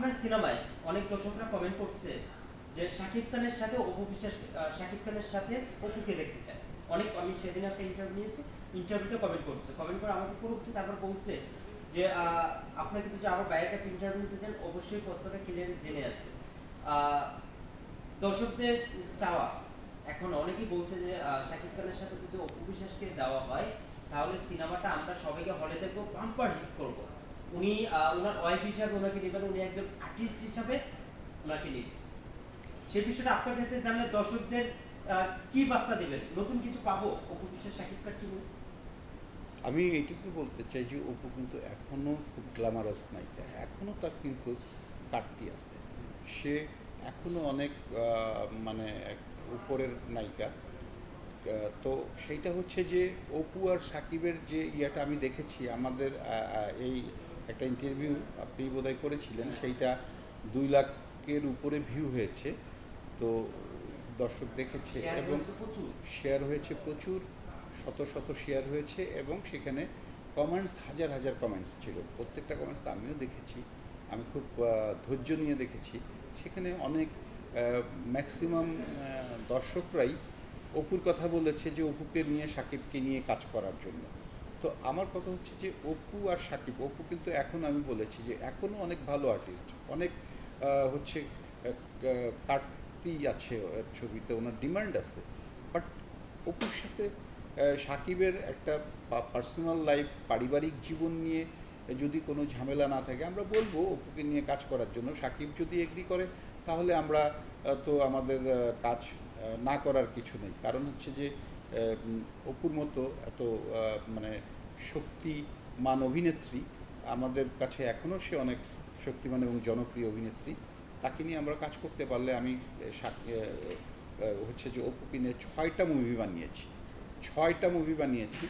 আপনার সিনেমায় অনেক দর্শকরা কমেন্ট করছে যে শাকিব খানের সাথে অপু বিশ্বাস শাকিব খানের সাথে অপুকে দেখতে চায়? অনেক, আমি সেদিন একটা ইন্টারভিউ নিয়েছি ইন্টারভিউতে কমেন্ট করছে। কমেন্ট করে আমাকে পরবর্তী তারপর বলছে যে আপনাকে যদি আবার বাইরের কাছে ইন্টারভিউ নিতে চান, অবশ্যই প্রশ্নটা ক্লিয়ার জেনে আসবে। দর্শকদের চাওয়া, এখন অনেকেই বলছে যে শাকিব খানের সাথে যদি অপু বিশ্বাসকে দেওয়া হয়, তাহলে সিনেমাটা আমরা সবাইকে হলে দেখব বাম্পার হিট করব। উনি ওনার ওয়াইফ হিসাবে ওনাকে নেবেন, উনি একজন আর্টিস্ট হিসাবে ওনাকে নেবেন। সেই বিষয়টা আপনার কাছে জানলে দর্শকদের কি বার্তা দেবেন? নতুন কিছু পাবো? অপু বিশ্বাস শাকিব খান কি আমি এইটুকু বলতে চাই যে, অপু কিন্তু এখনও খুব গ্ল্যামারাস নায়িকা। এখনও তার কিন্তু কাটতি আছে। সে এখনও অনেক মানে উপরের নায়িকা। তো সেইটা হচ্ছে যে, অপু আর সাকিবের যে ইয়েটা আমি দেখেছি, আমাদের এই একটা ইন্টারভিউ আপনি বোধহয় করেছিলেন সেইটা দুই লাখের উপরে ভিউ হয়েছে। তো দর্শক দেখেছে এবং শেয়ার হয়েছে প্রচুর শত শত শেয়ার হয়েছে এবং সেখানে কমেন্টস হাজার হাজার কমেন্টস ছিল। প্রত্যেকটা কমেন্টস আমিও দেখেছি আমি খুব ধৈর্য নিয়ে দেখেছি। সেখানে অনেক ম্যাক্সিমাম দর্শকরাই অপুর কথা বলেছে যে অপুকে নিয়ে সাকিবকে নিয়ে কাজ করার জন্য। তো আমার কথা হচ্ছে যে অপু আর সাকিব, অপু কিন্তু এখন আমি বলেছি যে এখনও অনেক ভালো আর্টিস্ট অনেক হচ্ছে কাটতি আছে ছবিতে, ওনার ডিমান্ড আছে। বাট অপুর সাথে সাকিবের একটা পার্সোনাল লাইফ পারিবারিক জীবন নিয়ে যদি কোনো ঝামেলা না থাকে, আমরা বলব অপুকে নিয়ে কাজ করার জন্য। সাকিব যদি এগ্রি করে, তাহলে আমরা তো আমাদের কাজ না করার কিছু নেই। কারণ হচ্ছে যে অপুর মতো এত মানে শক্তিমান অভিনেত্রী আমাদের কাছে এখনও সে অনেক শক্তিমান এবং জনপ্রিয় অভিনেত্রী। তাকে নিয়ে আমরা কাজ করতে পারলে আমি হচ্ছে যে অপুকে নিয়ে ছয়টা মুভি বানিয়েছি। ছয়টা মুভি বানিয়েছি।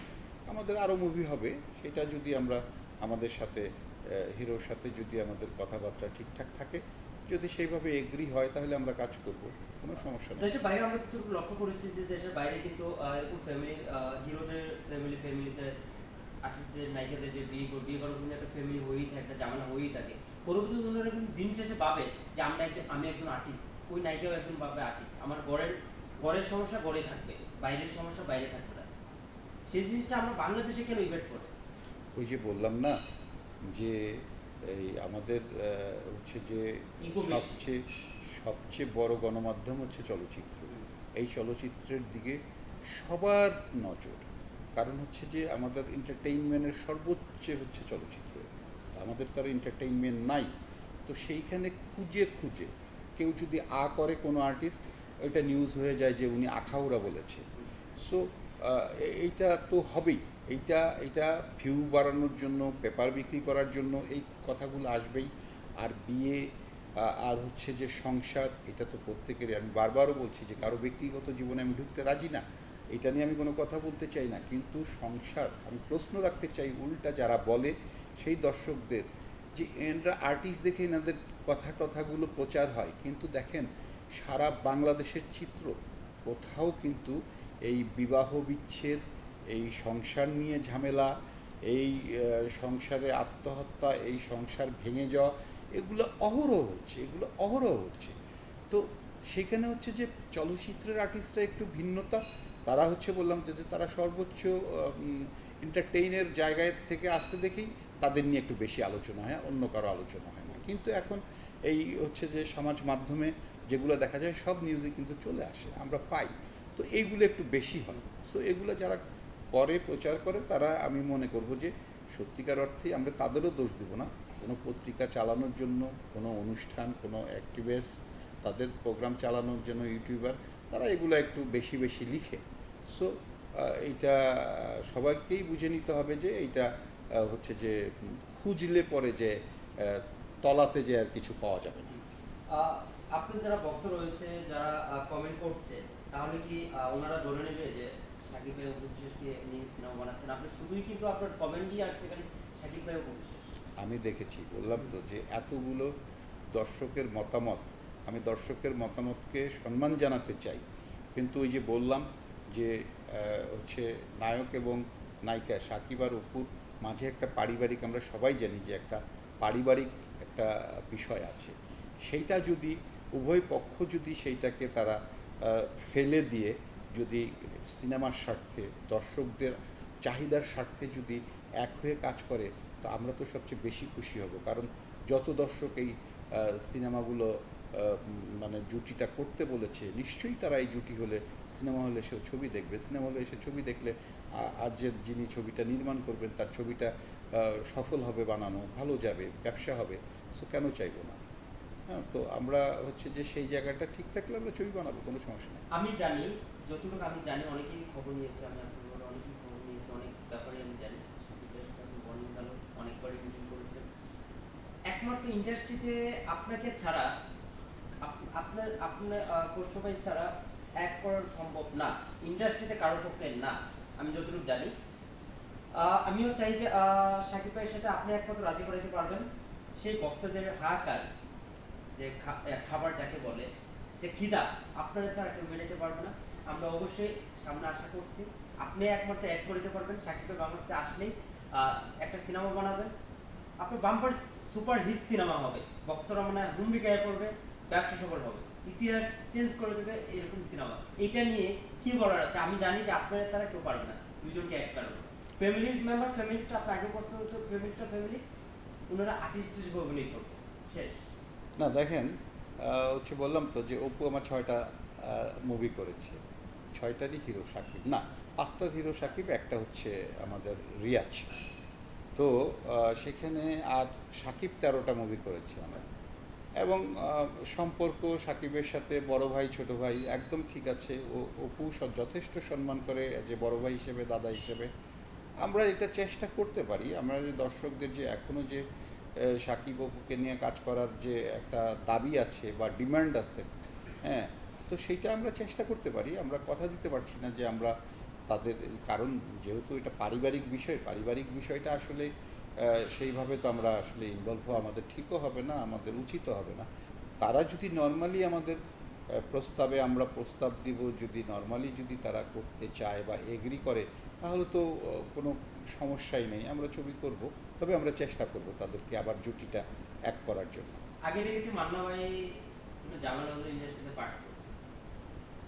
আমাদের আরও মুভি হবে। সেটা যদি আমরা আমাদের সাথে হিরোর সাথে যদি আমাদের কথাবার্তা ঠিকঠাক থাকে যদি সেইভাবে এগ্রি হয় তাহলে আমরা কাজ করব। কোনো সমস্যা নেই। দেশের বাইরে আমরা যতটুকু লক্ষ্য করেছি যে দেশের বাইরে কিন্তু এরকম ফ্যামিলি হিরোদের ফ্যামিলি ফ্যামিলিতে আর্টিস্টদের নায়িকাদের যে বিয়ে করে বিয়ে করার কিন্তু একটা ফ্যামিলি হয়েই থাকে একটা জামানা হয়েই থাকে। পরবর্তী ওনারা কিন্তু দিন শেষে পাবে যে আমরা একজন আমি একজন আর্টিস্ট ওই নায়িকাও একজন পাবে আর্টিস্ট আমার ঘরের ঘরের সমস্যা ঘরে থাকবে বাইরের সমস্যা বাইরে থাকবে না। সেই জিনিসটা আমরা বাংলাদেশে কেন ইভেন্ট করে? ওই যে বললাম না যে এই আমাদের হচ্ছে যে সবচেয়ে সবচেয়ে বড় গণমাধ্যম হচ্ছে চলচ্চিত্র। এই চলচ্চিত্রের দিকে সবার নজর। কারণ হচ্ছে যে আমাদের এন্টারটেইনমেন্টের সর্বোচ্চ হচ্ছে চলচ্চিত্র। আমাদের তো আর এন্টারটেইনমেন্ট নাই। তো সেইখানে খুঁজে খুঁজে কেউ যদি আ করে কোনো আর্টিস্ট ওইটা নিউজ হয়ে যায় যে উনি আখাউড়া বলেছে। সো এইটা তো হবেই। এইটা এটা ভিউ বাড়ানোর জন্য পেপার বিক্রি করার জন্য এই কথাগুলো আসবেই। আর বিয়ে আর হচ্ছে যে সংসার, এটা তো প্রত্যেকেরই। আমি বারবারও বলছি যে কারও ব্যক্তিগত জীবনে আমি ঢুকতে রাজি না, এটা নিয়ে আমি কোনো কথা বলতে চাই না। কিন্তু সংসার, আমি প্রশ্ন রাখতে চাই উল্টা যারা বলে, সেই দর্শকদের যে এনরা আর্টিস্ট দেখে এনাদের কথা টথাগুলো প্রচার হয়। কিন্তু দেখেন, সারা বাংলাদেশের চিত্র, কোথাও কিন্তু এই বিবাহ বিচ্ছেদ এই সংসার নিয়ে ঝামেলা, এই সংসারে আত্মহত্যা, এই সংসার ভেঙে যাওয়া, এগুলো অহরহ হচ্ছে, এগুলো অহরহ হচ্ছে। তো সেখানে হচ্ছে যে চলচ্চিত্রের আর্টিস্টরা একটু ভিন্নতা, তারা হচ্ছে বললাম যে তারা সর্বোচ্চ এন্টারটেইনের জায়গায় থেকে আসতে দেখেই তাদের নিয়ে একটু বেশি আলোচনা হয়, অন্য কারও আলোচনা হয় না। কিন্তু এখন এই হচ্ছে যে সমাজ মাধ্যমে যেগুলো দেখা যায়, সব নিউজে কিন্তু চলে আসে, আমরা পাই। তো এইগুলো একটু বেশি হয়। সো এগুলো যারা করে প্রচার করে তারা, আমি মনে করব যে সত্যিকার অর্থে আমরা তাদেরও দোষ দেব না। কোনো পত্রিকা চালানোর জন্য, কোনো অনুষ্ঠান, কোনো অ্যাক্টিভিস্ট তাদের প্রোগ্রাম চালানোর জন্য ইউটিউবার তারা এগুলো একটু বেশি বেশি লিখে। সো এইটা সবাইকেই বুঝে নিতে হবে যে এইটা হচ্ছে যে খুঁজলে পরে যে তলাতে যে আর কিছু পাওয়া যাবে না। আপনার যারা ভক্ত রয়েছে, যারা কমেন্ট করছে তাহলে কি ওনারা ধরে নেবে যে সাকিব ভাই অভিশেষকে নিয়ে সিনেমা বানাচ্ছেন? আপনি শুধুই কিন্তু আপনার কমেন্ট দিয়ে আর সেখানে সাকিব ভাই অভিশেষ আমি দেখেছি, বললাম তো যে এতগুলো দর্শকের মতামত, আমি দর্শকের মতামতকে সম্মান জানাতে চাই। কিন্তু ওই যে বললাম যে হচ্ছে নায়ক এবং নায়িকা সাকিব আর অপুর মাঝে একটা পারিবারিক, আমরা সবাই জানি যে একটা পারিবারিক একটা বিষয় আছে। সেইটা যদি, উভয় পক্ষ যদি সেইটাকে তারা ফেলে দিয়ে যদি সিনেমার স্বার্থে, দর্শকদের চাহিদার স্বার্থে যদি এক হয়ে কাজ করে, তো আমরা তো সবচেয়ে বেশি খুশি হব। কারণ যত দর্শক এই সিনেমাগুলো মানে জুটিটা করতে বলেছে, নিশ্চয়ই তারা এই জুটি হলে, সিনেমা হলে সে ছবি দেখবে। সিনেমা হলে এসে ছবি দেখলে, আ- আজ যে যিনি ছবিটা নির্মাণ করবেন, তার ছবিটা সফল হবে বানানো, ভালো যাবে, ব্যবসা হবে, সো কেন চাইব না? হ্যাঁ তো আমরা হচ্ছে যে সেই জায়গাটা ঠিক থাকলে আমরা ছবি বানাবো, কোনো সমস্যা নেই। আমি জানি, যতটুকু আমি জানি, অনেকেই খবর নিয়েছে, আমি আপনার অনেকেই খবর নিয়েছে, অনেক ব্যাপারে আমি জানি। অনেকবারই মিটিং করেছেন। একমাত্র ইন্ডাস্ট্রিতে আপনাকে ছাড়া, আপ- আপনার আপনার কোর্স ভাই ছাড়া এক করা সম্ভব না। ইন্ডাস্ট্রিতে কারোর পক্ষে না, আমি যতটুকু জানি। আমিও চাই যে সাকিব ভাইয়ের সাথে আপনি একমাত্র রাজি করাতে পারবেন। সেই ভক্তদের হাহাকার। যে খাবার যাকে বলে, যে খিদা, আপনারা ছাড়া কেউ মেলাতে পারবে না। আমরা অবশ্যই সামনে আশা করছি, আপনি একমাত্র অ্যাড করে দিতে পারবেন। সাকিব ভাই বাংলাদেশে আসলেই একটা সিনেমা বানাবেন। আপনার বাম্পার সুপার হিট সিনেমা হবে। ভক্তরা মানে হুমবি পড়বে, ব্যবসা সফল হবে। ইতিহাস চেঞ্জ করে দেবে এরকম সিনেমা। এটা নিয়ে কি বলার আছে? আমি জানি যে আপনারা ছাড়া কেউ পারবে না, দুজনকে এক কারণে ফ্যামিলি মেম্বার ফ্যামিলিটা আপনার আগে প্রশ্ন হতো ফ্যামিলিটা ফ্যামিলি ওনারা আর্টিস্ট হিসেবে অভিনয় করবে। শেষ। না, দেখেন হচ্ছে বললাম তো যে অপু আমার ছয়টা মুভি করেছে। ছয়টারই হিরো সাকিব। না, পাঁচটা হিরো সাকিব, একটা হচ্ছে আমাদের রিয়াজ। তো সেখানে আর সাকিব তেরোটা মুভি করেছে আমার। এবং সম্পর্ক সাকিবের সাথে বড় ভাই, ছোট ভাই একদম ঠিক আছে। ও, অপু যথেষ্ট সম্মান করে যে বড় ভাই হিসেবে, দাদা হিসেবে। আমরা এটা চেষ্টা করতে পারি। আমরা যে দর্শকদের যে এখনও যে সাকিব অপুকে নিয়ে কাজ করার যে একটা দাবি আছে বা ডিমান্ড আছে হ্যাঁ তো সেইটা আমরা চেষ্টা করতে পারি, আমরা কথা দিতে পারছি না যে আমরা তাদের, কারণ যেহেতু এটা পারিবারিক বিষয়, পারিবারিক বিষয়টা আসলে সেইভাবে তো আমরা আসলে ইনভলভ হওয়া আমাদের ঠিকও হবে না, আমাদের উচিতও হবে না। তারা যদি নর্মালি আমাদের প্রস্তাবে আমরা প্রস্তাব দিব, যদি নর্মালি যদি তারা করতে চায় বা এগ্রি করে, তাহলে তো কোনো সমস্যাই নেই, আমরা ছবি করব, তবে আমরা চেষ্টা করব তাদেরকে আবার জুটিটা এক করার জন্য। আগে দেখেছি মান্না ভাই হলে ইন্ডাস্ট্রিতে পারতো।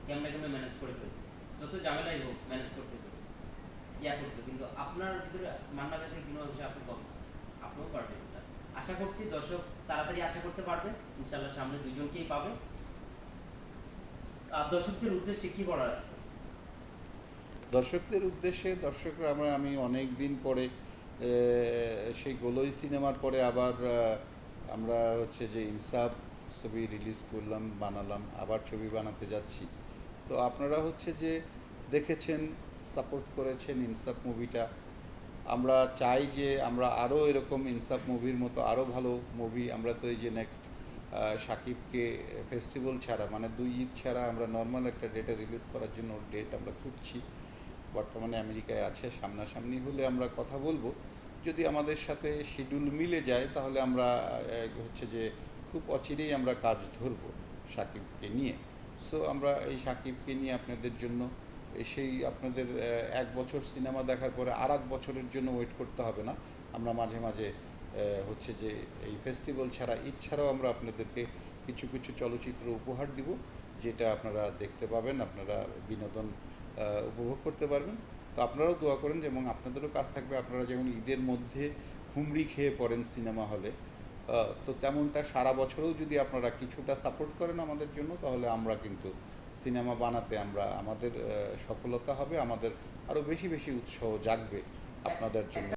ক্যামেরা ক্যামেরা ম্যানেজ করে ফেলতো। যত ঝামেলাই হোক ম্যানেজ করতে ফেলতো ইয়া করতো, কিন্তু আপনার ভিতরে মান্না ভাই থেকে কোনো অংশে আপনি কম আপনিও পারবেন। আশা করছি দর্শক তাড়াতাড়ি আশা করতে পারবে। ইনশাল্লাহ সামনে দুজনকেই পাবে। আর দর্শকদের উদ্দেশ্যে কি বলার আছে? দর্শকদের উদ্দেশ্যে, দর্শকরা, আমরা, আমি অনেক দিন পরে সেই গোলই সিনেমার পরে আবার আমরা হচ্ছে যে ইনসাফ ছবি রিলিজ করলাম, বানালাম, আবার ছবি বানাতে যাচ্ছি। তো আপনারা হচ্ছে যে দেখেছেন, সাপোর্ট করেছেন ইনসাফ মুভিটা। আমরা চাই যে আমরা আরও এরকম ইনসাফ মুভির মতো আরও ভালো মুভি, আমরা তো এই যে নেক্সট সাকিবকে ফেস্টিভ্যাল ছাড়া মানে দুই ঈদ ছাড়া আমরা নর্মাল একটা ডেটে রিলিজ করার জন্য ডেট আমরা খুঁজছি। বর্তমানে আমেরিকায় আছে, সামনাসামনি হলে আমরা কথা বলব। যদি আমাদের সাথে শিডিউল মিলে যায়, তাহলে আমরা হচ্ছে যে খুব অচিরেই আমরা কাজ ধরবো সাকিবকে নিয়ে। সো আমরা এই সাকিবকে নিয়ে আপনাদের জন্য সেই আপনাদের এক বছর সিনেমা দেখার পরে আর বছরের জন্য ওয়েট করতে হবে না। আমরা মাঝে মাঝে হচ্ছে যে এই ফেস্টিভ্যাল ছাড়া ঈদ আমরা আপনাদেরকে কিছু কিছু চলচ্চিত্র উপহার দিব, যেটা আপনারা দেখতে পাবেন। আপনারা বিনোদন উপভোগ করতে পারবেন। তো আপনারাও দোয়া করেন এবং আপনাদেরও কাজ থাকবে। আপনারা যেমন ঈদের মধ্যে হুমড়ি খেয়ে পড়েন সিনেমা হলে তো তেমনটা সারা বছরেও যদি আপনারা কিছুটা সাপোর্ট করেন আমাদের জন্য, তাহলে আমরা কিন্তু সিনেমা বানাতে আমরা আমাদের সফলতা হবে। আমাদের আরও বেশি বেশি উৎসাহ জাগবে আপনাদের জন্য।